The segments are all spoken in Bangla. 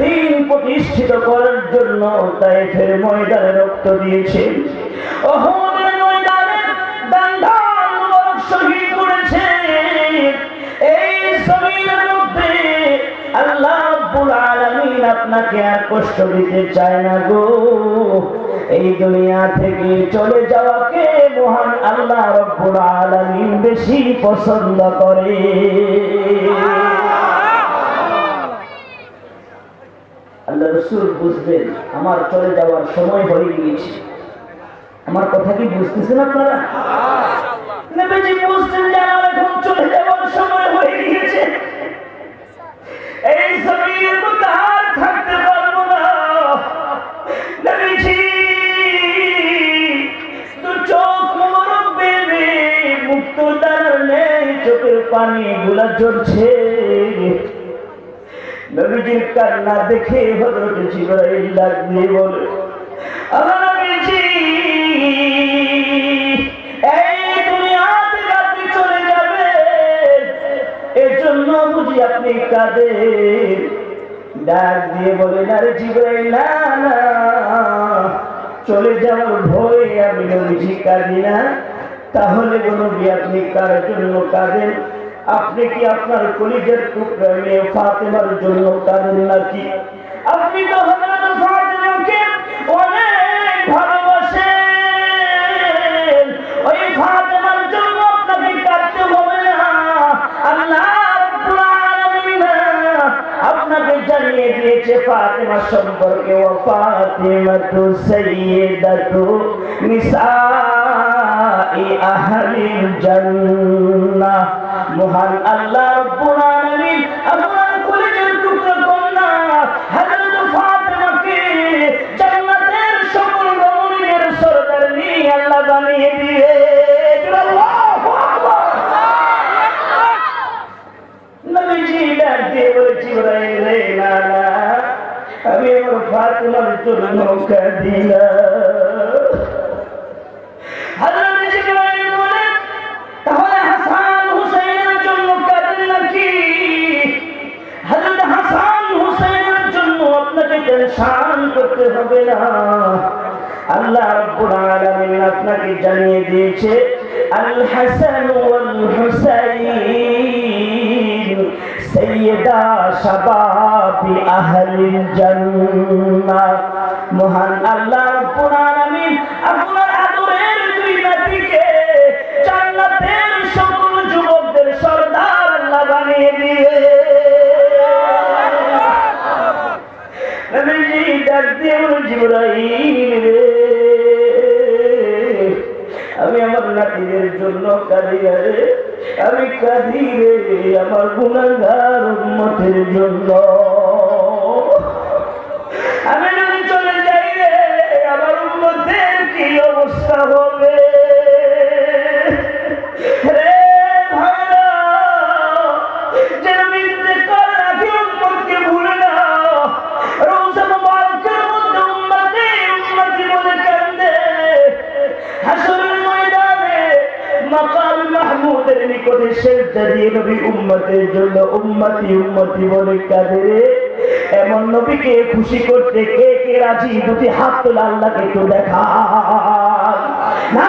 দিন প্রতিষ্ঠিত করার জন্য তাইফের ময়দানে রক্ত দিয়েছে। শহীদ করেছে। এই জমিনের মধ্যে আল্লাহ রাব্বুল আলামিন আপনাকে আর কষ্ট দিতে চায় না গো। এই দুনিয়া থেকে চলে যাওয়াকে মহান আল্লাহ রব্বুল আলামিন বেশি পছন্দ করে আল্লাহ রসুল বুঝবেন আমার চলে যাওয়ার সময় হয়ে গিয়েছে। আমার কথা কি বুঝতেছেন আপনারা? নবীজি বুঝতেন যে আমার এখন চলে যাওয়ার সময় হয়ে গিয়েছে। এই জমির মধ্যে থাকতে পারব না। নবীজি দু চোখ মোরক বেবে মুক্ত দাঁড়ার চোখের পানি গুলা জ্বলছে। নবীজির কান্না দেখে হজরত জিবরাইল ডাক দিয়ে বলে, আমার নবীজি, এই আপনি চলে যাবেন। এর জন্য বুঝি আপনি ডাক দিয়ে বলেন আরে জিবরাইল, না না। চলে যাওয়ার ভয়ে আমি নবীজি কাঁদি না। তাহলে নবী আপনি কার জন্য কাঁদেন? আপনি কি আপনার কলিজের টুকরা মেয়ে ফাতেমার জন্য কাঁদেন নাকি আপনি তো হযরত ফাতেমাকে অনেক ভালোবাসেন ওই ফাতেমার জন্য আপনাকে কাঁদতে হবে না আল্লাহ রাব্বুল আলামিন আপনাকে জানিয়ে দিয়েছে ফাতেমা সম্পর্কে ও ফাতেমা তু সাইয়্যিদাতু নিসাই আহলিল জান্নাহ মহান আল্লাহ রাব্বুল আলামিন আপনার কলিজার টুকরা কন্যা হযরত ফাতেমাকে জান্নাতের সকল রমণীদের সরদার নিয়ে আল্লাহ বানিয়ে দিয়ে আল্লাহু আকবার। নবীজি ডাক দিয়ে বলে, জিবরাইল রে আমি আমার ফাতেমার জন্য কাঁদি না করতে হবে না। আল্লাহ রাব্বুল আলামিন আপনাকে জানিয়ে দিয়েছে আল হাসান ওয়াল হুসাইন সাইয়্যিদা শাবাবি আহলিল জান্নাহ। মহান আল্লাহ রাব্বুল আলামিন আপনার আদরের দুই নাতিকে জান্নাতের সকল যুবকদের সর্দার বানিয়ে দিয়ে আমি আমার নাতিদের জন্য কাঁদি রে, আমি কাঁদি রে আমার গুণাগার উন্মতের জন্য। আমি যদি চলে যাই রে, আমার উন্মতের কি অবস্থা হবে? মাহমুদের নিকটে সেজদা দিয়ে নবী উম্মতের জন্য উম্মতি উম্মতি বলে কাঁদে। এমন নবীকে খুশি করতে কে কে রাজি? দুটি হাত তোলা আল্লাহকে একটু দেখা না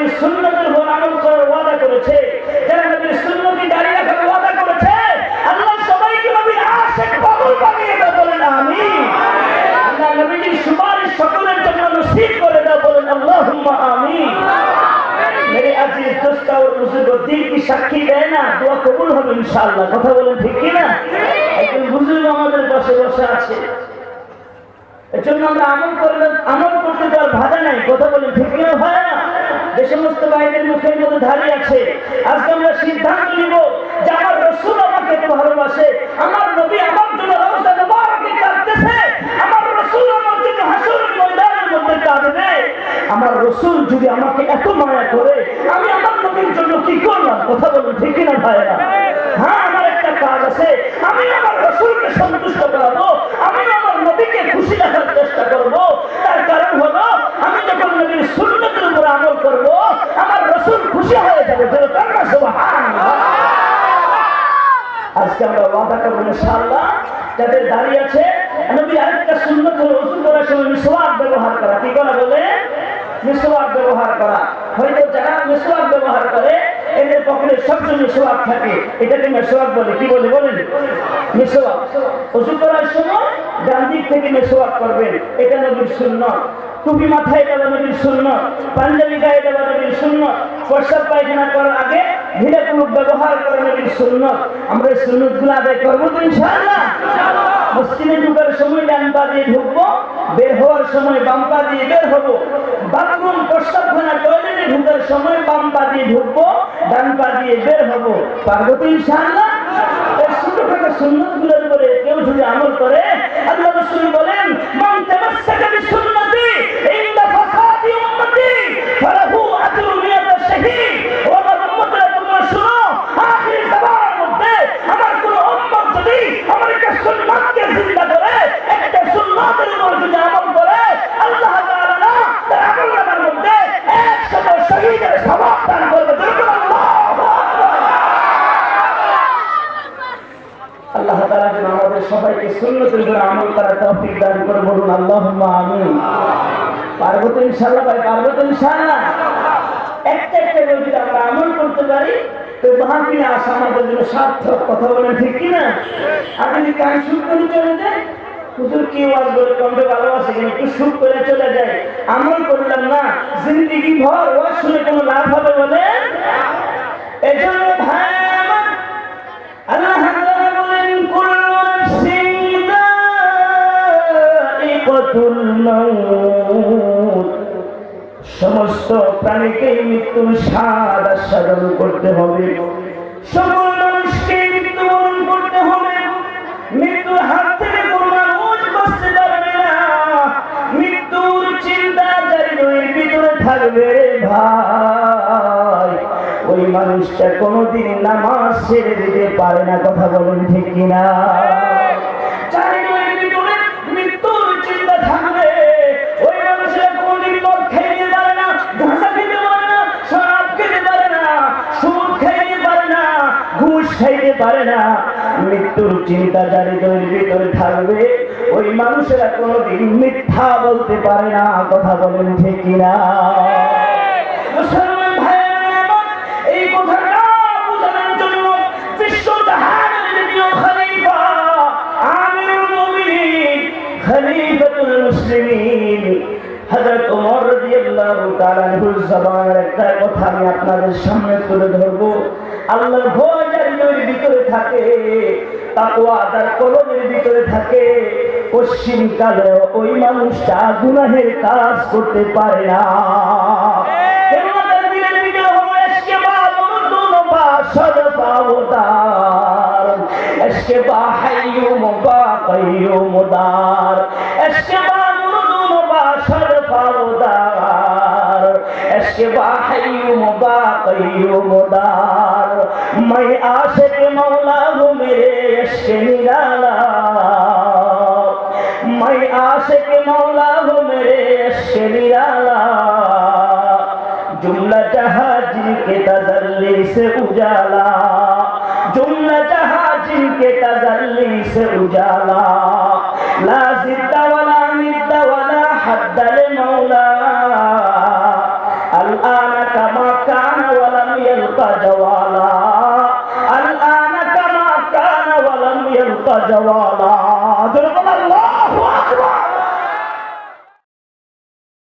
নবীর সুন্নতের উপর আমল করার ওয়াদা করেছে। যারা নবীর সুন্নতি দাঁড়িয়ে রাখার ওয়াদা করেছে, আল্লাহ সবাইকে নবীর আশেক কবুল বানিয়ে দাও, বলেন আমিন। আল্লাহ নবীজির সুপারিশ সকলের জন্য নসিব করে দাও, বলেন আল্লাহুম্মা আমিন। মেরে আজিজ দোস্ত और বুজুর্গ দিল কি সাক্ষী দেয় না? দোয়া কবুল হবে ইনশাআল্লাহ। কথা বলেন ঠিক কি একজন বুজুর্গ আমাদের পাশে বসে আছে। আমরা আমল আমল করতে তো আর বাধা নাই, কথা না বাইরের মুখের মধ্যে দাঁড়িয়ে আছে। আজকে আমরা সিদ্ধান্ত নিব যে আমার রসুল আমাকে ভালোবাসে, আমার নবী আমার জন্য আমার রসুল আমার জন্য ময়দানের মধ্যে আমার রসুল যদি আমাকে এত মায়া করে, আমি আমার নবীর জন্য কি করলাম? কথা বলুন, ঠিক ভাই না হ্যাঁ আমার একটা কাজ আছে। আমি আমার রসুলকে সন্তুষ্ট করাবো খুশি রাখার চেষ্টা করব তার কারণ হলো আমি যখন নবীর সুন্নতের উপর আমল করব আমার রসুল খুশি হয়ে যাবে যেন তার না সুবহানাল্লাহ। আজকে আমরা ওয়াদা করব ইনশাআল্লাহ যাদের দাঁড়িয়ে আছে নবী আরেকটা সুন্নত হলো ওষুধ করার সময় মিসওয়াক ব্যবহার করা কি হয়তো যারা মিসওয়াক ব্যবহার করে এদের পকেটে সবসময় মিসওয়াক থাকে। এটাকে মিসওয়াক বলে। কি বলে বলেন? মিসওয়াক ওষুধ করার সময় ডান দিক থেকে মিসওয়াক করবেন। এটা নবীর সুন্নত। টুপি মাথায় দেওয়া নবীর সুন্নত। পাঞ্জাবি গায়ে দেওয়া নবীর সুন্নত। প্রস্রাব পায়খানা করার আগে ভিড়ে কুলুপ ব্যবহার করে নবীর সুন্নত। আমরা এই সুন্নতগুলো আদায় করব তো ইনশাআল্লাহ? মসজিদে ঢুকার সময় ডান পা দিয়ে ঢুকবো, বের হওয়ার সময় বাম পা দিয়ে বের হব। বাথরুম প্রস্তাবখানা টয়লেটে ঢুকার সময় বাম পা দিয়ে ঢুকবো, ডান পা দিয়ে বের হব। পারব তো ছোটখাটো সুন্নতগুলোর উপরে কেউ যদি আমল করে, আল্লাহ রাসূল বলেন মান তামাসসাকা বিসুন্নতি ইনদা ফাসাদি উম্মতি ফালাহু আজরু মিয়াত শাহীদ ও আমার উম্মতরা তোমরা শুনো আখির জামানার মধ্যে আমার কোন উম্মত যদি আমার একটা সুন্নাতকে জিন্দা করে একটা সুন্নাতের উপর যদি আমল করে আল্লাহ তাআলা না তার আমল নামার মধ্যে 100 শহীদের সওয়াব দান করবে যেরকম আল্লাহু আকবার আল্লাহ তাআলা যেন আমাদের সবাইকে সুন্নতের উপর আমল করার তৌফিক দান করে বলুন আল্লাহুম্মা আমিন। পারব তো ইনশাআল্লাহ ভাই পারব তো ইনশাআল্লাহ। একটা একটা করে যদি আমরা আমল করতে পারি, তো মাহফিলে আসা আমাদের জন্য সার্থক, কথা বলেন ঠিক কি না আর যদি কান শুট করে চলে যায় হুজুর কি ওয়াজ বলে কমবে ভালোবাসে, কিন্তু একটু শুট করে চলে যায়। আমল করলাম না, জিন্দিগি ভর, ওয়াজ শুনে কোনো লাভ হবে বলে? এজন্য প্রাণীকে মৃত্যুর স্বাদ আস্বাদন করতে হবে। সকল মানুষকে মৃত্যুবরণ করতে হবে। মৃত্যুর হাত থেকে কোনো মানুষটা কোনোদিন নামাজ ছেড়ে দিতে পারে না, কথা বলেন ঠিক কিনা? মৃত্যুর চিন্তা যার ভিতরে থাকবে ওই মানুষেরা কোনোদিন মিথ্যা বলতে পারে না, কথা বলেন ঠিক জবানের একটা কথা আমি আপনাদের সামনে তুলে ধরব। আল্লাহর ভয় ভিতরে থাকে, তাকওয়া যার কলমের ভিতরে থাকে। পশ্চিম কালে ওই মানুষটা গুনাহের কাজ করতে পারে না। কেননা দিলের ভিতরে হলো এসকে বা মরদুন বা সদপাওদার এসকে বা হাইয়ুম میں عاشق مولا ہوں میرے عشق نرالا میں عاشق مولا ہوں میرے عشق نرالا جملہ جہاں جن کے تجلی سے اجالا جملہ جہاں جن کے تجلی سے اجالا لا زد ولا ند ولا حد لمولا الآن كما كان ولم يلقى جوالا জওয়ানা